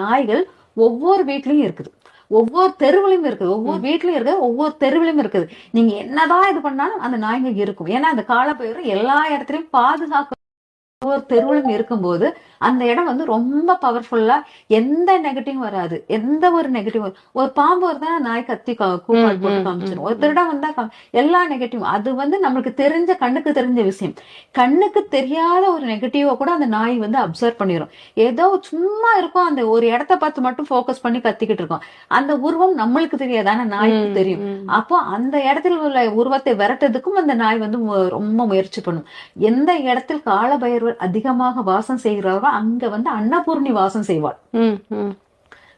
நாய்கள் ஒவ்வொரு வீட்லயும் இருக்குது. ஒவ்வொரு தெருவுலயும் இருக்குது. ஒவ்வொரு வீட்லயும் இருக்குது. ஒவ்வொரு தெருவுலயும் இருக்குது. நீங்க என்னதான் இது பண்ணாலும் அந்த நாய்கள் இருக்கும். ஏன்னா அந்த காலப்பயிரும் எல்லா இடத்துலயும் பாதுகாக்க ஒவ்வொரு தெருவிலும் இருக்கும்போது அந்த இடம் வந்து ரொம்ப பவர்ஃபுல்லா எந்த நெகட்டிவ் வராது. எந்த ஒரு நெகட்டிவ் ஒரு பாம்பு வருதா நாய் கத்தி கூப்பாடு போட்டு காமிச்சிடும் ஒரு திருடம் வந்தா எல்லா நெகட்டிவ் அது வந்து நம்மளுக்கு தெரிஞ்ச கண்ணுக்கு தெரிஞ்ச விஷயம். கண்ணுக்கு தெரியாத ஒரு நெகட்டிவ கூட அந்த நாய் வந்து அப்சர்வ் பண்ணிடும் ஏதோ சும்மா இருக்கும் அந்த ஒரு இடத்த பார்த்து மட்டும் ஃபோக்கஸ் பண்ணி கத்திக்கிட்டு இருக்கோம். அந்த உருவம் நம்மளுக்கு தெரியாது ஆனா நாய்க்கு தெரியும். அப்போ அந்த இடத்துல உள்ள உருவத்தை விரட்டுறதுக்கும் அந்த நாய் வந்து ரொம்ப முயற்சி பண்ணும். எந்த இடத்தில் காலபைரவர் அதிகமாக வாசம் செய்கிறாரோ அங்க வந்து அன்னபூர்ணி வாசம் செய்வாள்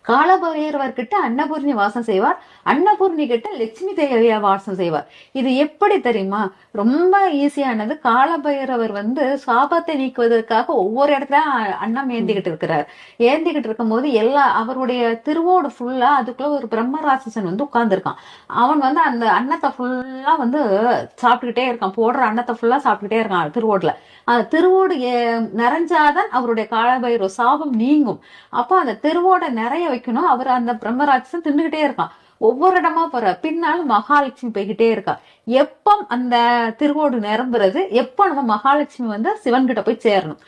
காலபைரவர் கிட்ட அன்னபூர்ணி வாசம் செய்வார். அன்னபூர்ணி கிட்ட லட்சுமி தேவியா வாசம் செய்வார். இது எப்படி தெரியுமா? ரொம்ப ஈஸியானது காலபைரவர் வந்து சாபத்தை நீக்குவதற்காக ஒவ்வொரு இடத்துல அன்னம் ஏந்திக்கிட்டு இருக்கிறார். ஏந்திக்கிட்டு இருக்கும்போது எல்லா அவருடைய திருவோடு ஃபுல்லா அதுக்குள்ள ஒரு பிரம்மராட்சசன் வந்து உட்கார்ந்துருக்கான். அவன் வந்து அந்த அன்னத்தை ஃபுல்லா வந்து சாப்பிட்டுக்கிட்டே இருக்கான். போடுற அன்னத்தை ஃபுல்லா சாப்பிட்டுக்கிட்டே இருக்கான் திருவோடுல. அந்த திருவோடு ஏ- நிறைஞ்சாதான் அவருடைய காலபைரவ சாபம் நீங்கும். அப்போ அந்த திருவோட நிறைய வைக்கணும். அவர் அந்த பிரம்மராட்சசன் தின்னுகிட்டே இருக்கான். ஒவ்வொரு இடமா போற. பின்னால் மகாலட்சுமி போய்கிட்டே இருக்கா. எப்போ அந்த திருவோடு நிரம்புறது? எப்போ நம்ம மகாலட்சுமி வந்து சிவன் கிட்ட போய் சேரணும்?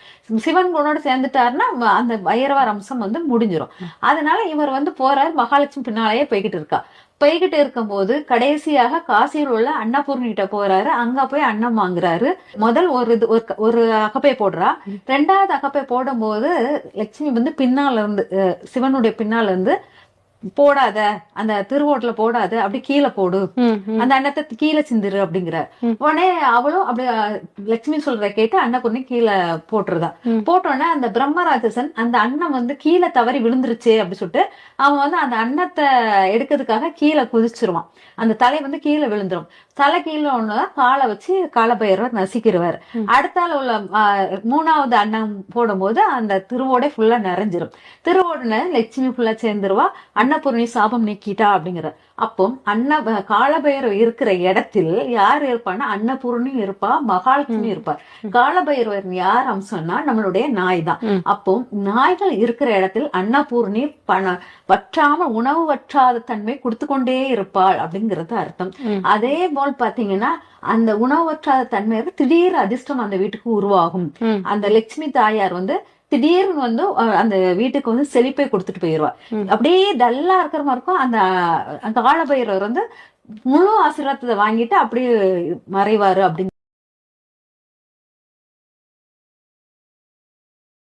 சிவன் குணோட சேர்ந்துட்டாருன்னா அந்த பைரவர் அம்சம் வந்து முடிஞ்சிடும் அதனால இவர் வந்து போறாரு. மகாலட்சுமி பின்னாலேயே போய்கிட்டு இருக்கா. போய்கிட்டு இருக்கும்போது கடைசியாக காசியில் உள்ள அன்னபூர்ணி கிட்ட போறாரு. அங்க போய் அன்னம் வாங்குறாரு. முதல் ஒரு இது ஒரு ஒரு அகப்பை போடுறா. ரெண்டாவது அகப்பை போடும்போது லட்சுமி வந்து பின்னால இருந்து சிவனுடைய பின்னால இருந்து போடாத அந்த திருவோட்டுல போடாத அப்படி கீழே போடு. அந்த அன்னத்தை கீழே சிந்திரு அப்படிங்கிற. உடனே அவளும் அப்படி லட்சுமி சொல்றத கேட்டு அன்னபூர்ணி கீழே போட்டுருதா. போட்டோடனே அந்த பிரம்மராட்சசன் அந்த அன்னம் வந்து கீழே தவறி விழுந்துருச்சு அப்படி சொல்லிட்டு அவன் வந்து அந்த அன்னத்தை எடுக்கிறதுக்காக கீழே குதிச்சிருவான் அந்த தலை வந்து கீழே விழுந்துரும் தலை கீழே ஒண்ணுதான் காலை வச்சு காலபைரவர் நசிக்கிறவர் ம். அடுத்தால உள்ள மூணாவது அன்னம் போடும்போது அந்த திருவோடை ஃபுல்லா நிறைஞ்சிரும் திருவோடுல லட்சுமி ஃபுல்லா சேர்ந்துருவா அன்னபூர்ணி சாபம் நீக்கிட்டா அப்படிங்கிற அப்போ அன்ன காலபைரவர் இருக்கிற இடத்தில் யார் இருப்பான்னா அன்னபூர்ணி இருப்பா மகாலட்சுமி இருப்பார் காலபைரவர் யார் அம்சம்னா நம்மளுடைய நாய் தான். அப்போ நாய்கள் இருக்கிற இடத்தில் அன்னபூர்ணி பண வற்றாம உணவு வற்றாத தன்மை கொடுத்து கொண்டே இருப்பாள் அப்படிங்கிறது அர்த்தம். அதே போல் பாத்தீங்கன்னா அந்த உணவு வற்றாத தன்மை இருக்கு, திடீர் அதிர்ஷ்டம் அந்த வீட்டுக்கு உருவாகும். அந்த லட்சுமி தாயார் வந்து திடீர்னு வந்து அந்த வீட்டுக்கு வந்து செழிப்பை கொடுத்துட்டு போயிருவா. அப்படியே டல்லா இருக்கிற மாதிரி இருக்கும் அந்த அந்த காலபைரவர் வந்து முழு ஆசீர்வாதத்தை வாங்கிட்டு அப்படியே மறைவாரு அப்படிங்க